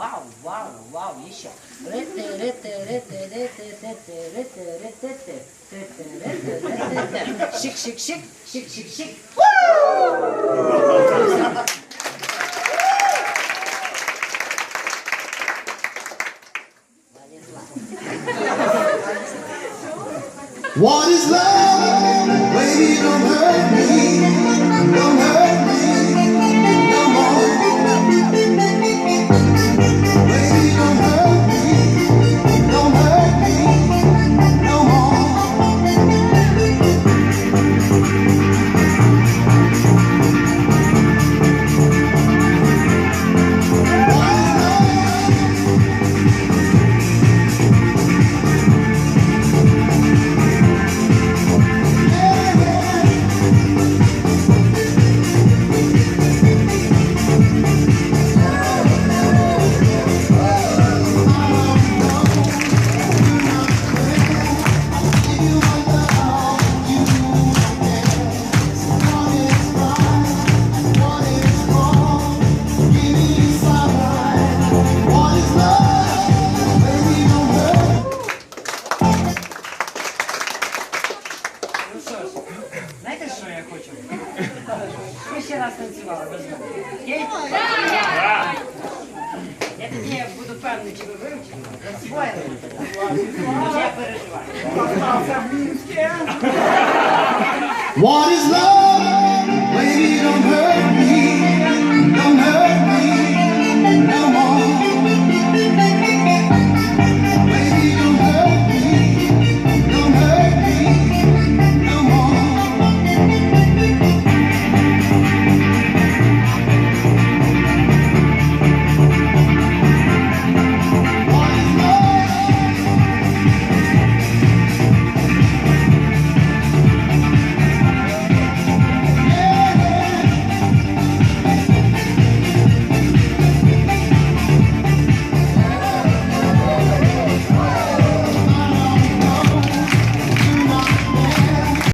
wow wow wow yeşil. Rete rete rete rete rete rete rete rete rete rete rete şık şık şık şık şık şık. What is love? Baby, don't hurt me. Я хочу? Ми ще раз танцювали. Окей? Я тоді буду певний, чи ви вивчили, засвоїли. Чи я переживаю. What is love? Baby, don't hurt